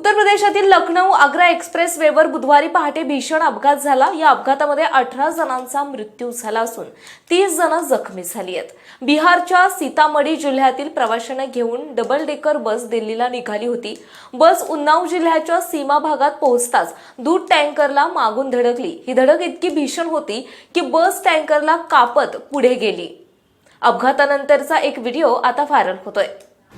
उत्तर प्रदेशातील लखनौ आग्रा एक्सप्रेस वेवर बुधवारी पहाटे भीषण अपघात झाला. या अपघातामध्ये अठरा जणांचा मृत्यू झाला असून तीस जण जखमी झाली आहेत. बिहारच्या सीतामढी जिल्ह्यातील प्रवाशांना घेऊन डबल डेकर बस दिल्लीला निघाली होती. बस उन्नाव जिल्ह्याच्या सीमा भागात पोहोचताच दूध टँकरला मागून धडकली. ही धडक इतकी भीषण होती की बस टँकरला कापत पुढे गेली. अपघातानंतरचा एक व्हिडिओ आता व्हायरल होतोय.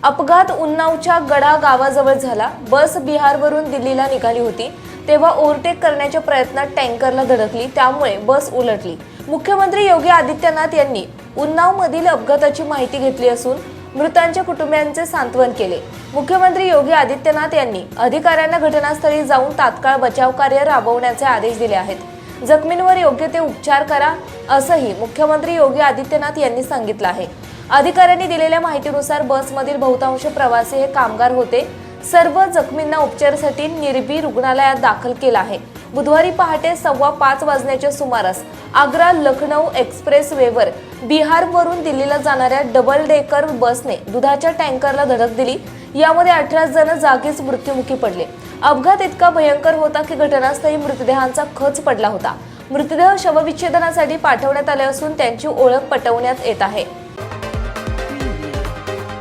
अपघात उन्नावच्या गडा गावाजवळ झाला. बस बिहारवरून दिल्लीला निघाली होती. तेव्हा ओव्हरटेक करण्याच्या प्रयत्नात टँकरला धडकली. त्यामुळे बस उलटली. मुख्यमंत्री योगी आदित्यनाथ यांनी उन्नावमधील अपघाताची माहिती घेतली असून मृतांच्या कुटुंबियांचे सांत्वन केले. मुख्यमंत्री योगी आदित्यनाथ यांनी अधिकाऱ्यांना घटनास्थळी जाऊन तात्काळ बचाव कार्य राबवण्याचे आदेश दिले आहेत. जखमींवर योग्य ते उपचार करा असंही मुख्यमंत्री योगी आदित्यनाथ यांनी सांगितलं आहे. अधिकाऱ्यांनी दिलेल्या माहितीनुसार बसमधील बहुतांश प्रवासी हे कामगार होते. सर्व जखमींना उपचारासाठी निर्भी रुग्णालयात दाखल केलं आहे. बुधवारी पहाटे सव्वा पाच वाजण्याच्या सुमारास आग्रा लखनौ एक्सप्रेस वेवर बिहारवरून दिल्लीला जाणाऱ्या डबल डेकर बसने दुधाच्या टँकरला धडक दिली. यामध्ये अठरा जण जागीच मृत्युमुखी पडले. अपघात इतका भयंकर होता की घटनास्थळी मृतदेहांचा खच पडला होता. मृतदेह शवविच्छेदनासाठी पाठवण्यात आले असून त्यांची ओळख पटवण्यात येत आहे.